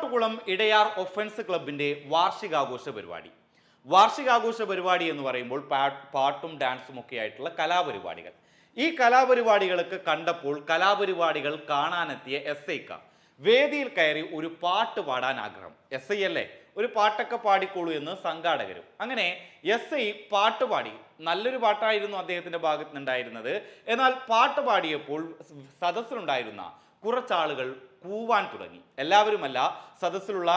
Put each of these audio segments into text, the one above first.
Kudankulam Edayar offence ക്ലബിന്റെ വാർഷികാഘോഷ പരിപാടി. വാർഷികാഘോഷ പരിപാടി എന്ന് പറയുമ്പോൾ പാട്ടും ഡാൻസും ഒക്കെ ആയിട്ടുള്ള കലാപരിപാടികൾ. ഈ കലാപരിപാടികൾക്ക് കണ്ടപ്പോൾ കലാപരിപാടികൾ കാണാനെത്തിയ എസ് ഐക്ക വേദിയിൽ കയറി ഒരു പാട്ട് പാടാൻ ആഗ്രഹം. എസ് ഐ അല്ലേ? ഒരു പാട്ടൊക്കെ പാടിക്കോളൂ എന്ന് സംഘാടകരും. അങ്ങനെ എസ് ഐ പാട്ട് പാടി. നല്ലൊരു പാട്ടായിരുന്നു അദ്ദേഹത്തിന്റെ ഭാഗത്തുനിന്നുണ്ടായിരുന്നത്. എന്നാൽ പാട്ട് പാടിയപ്പോൾ സദസ്സിലുണ്ടായിരുന്ന കുറച്ചാളുകൾ കൂവാൻ തുടങ്ങി. എല്ലാവരുമല്ല സദസ്സിലുള്ള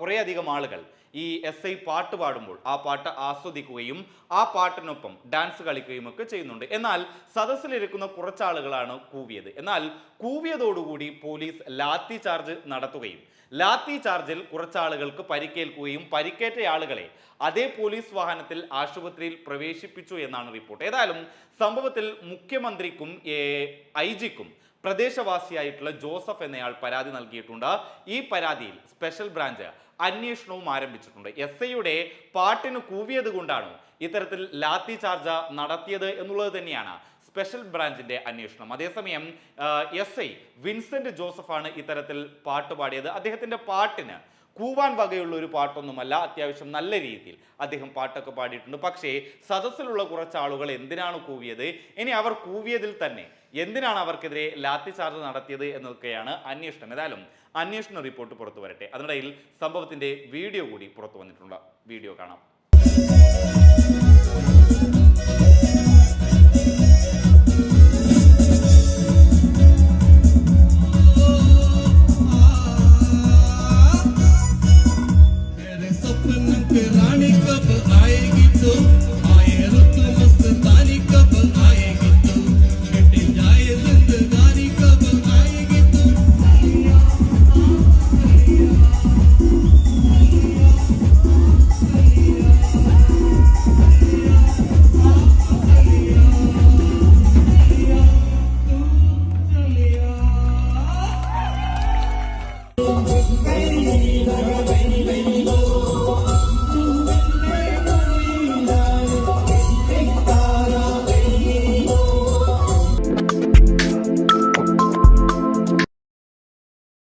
കുറേയധികം ആളുകൾ ഈ എസ് ഐ പാട്ട് പാടുമ്പോൾ ആ പാട്ട് ആസ്വദിക്കുകയും ആ പാട്ടിനൊപ്പം ഡാൻസ് കളിക്കുകയും ഒക്കെ ചെയ്യുന്നുണ്ട്. എന്നാൽ സദസ്സിലിരിക്കുന്ന കുറച്ചാളുകളാണ് കൂവിയത്. എന്നാൽ കൂവിയതോടുകൂടി പോലീസ് ലാത്തി ചാർജ് നടത്തുകയും ലാത്തി ചാർജിൽ കുറച്ചാളുകൾക്ക് പരിക്കേൽക്കുകയും പരിക്കേറ്റ ആളുകളെ അതേ പോലീസ് വാഹനത്തിൽ ആശുപത്രിയിൽ പ്രവേശിപ്പിച്ചു എന്നാണ് റിപ്പോർട്ട്. ഏതായാലും സംഭവത്തിൽ മുഖ്യമന്ത്രിക്കും ഐ ജിക്കും പ്രദേശവാസിയായിട്ടുള്ള ജോസഫ് എന്നയാൾ പരാതി നൽകിയിട്ടുണ്ട്. ഈ പരാതിയിൽ സ്പെഷ്യൽ ബ്രാഞ്ച് അന്വേഷണവും ആരംഭിച്ചിട്ടുണ്ട്. എസ് ഐയുടെ പാട്ടിന് കൂവിയത് കൊണ്ടാണോ ഇത്തരത്തിൽ ലാത്തി ചാർജ് നടത്തിയത് എന്നുള്ളത് തന്നെയാണ് സ്പെഷ്യൽ ബ്രാഞ്ചിന്റെ അന്വേഷണം. അതേസമയം എസ് ഐ വിൻസെന്റ് ജോസഫാണ് ഇത്തരത്തിൽ പാട്ട് പാടിയത്. അദ്ദേഹത്തിന്റെ പാട്ടിന് കൂവാൻ വകയുള്ള ഒരു പാട്ടൊന്നുമല്ല അത്യാവശ്യം നല്ല രീതിയിൽ അദ്ദേഹം പാട്ടൊക്കെ പാടിയിട്ടുണ്ട്. പക്ഷേ സദസ്സിലുള്ള കുറച്ച് ആളുകൾ എന്തിനാണ് കൂവിയത്? ഇനി അവർ കൂവിയതിൽ തന്നെ എന്തിനാണ് അവർക്കെതിരെ ലാത്തി ചാർജ് നടത്തിയത് എന്നൊക്കെയാണ് അന്വേഷണം. ഏതായാലും അന്വേഷണ റിപ്പോർട്ട് പുറത്തു വരട്ടെ. അതിനിടയിൽ സംഭവത്തിന്റെ വീഡിയോ കൂടി പുറത്തു വന്നിട്ടുണ്ട്. വീഡിയോ കാണാം.